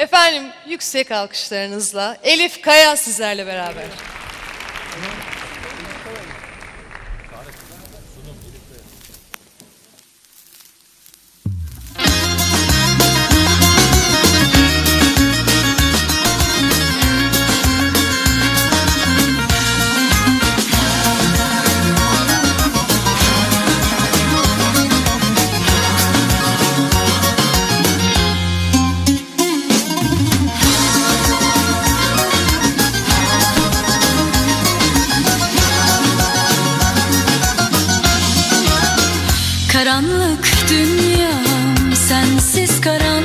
Efendim yüksek alkışlarınızla Elif Kaya sizlerle beraber. Karanlık dünya sensiz karanlık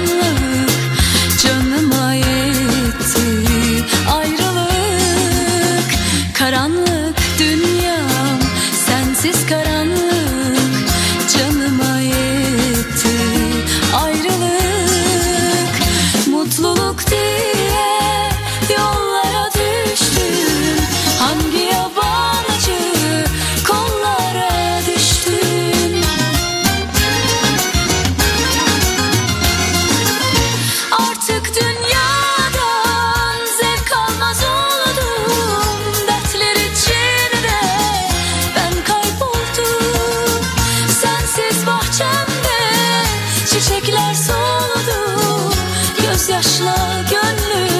bağışla gönlümü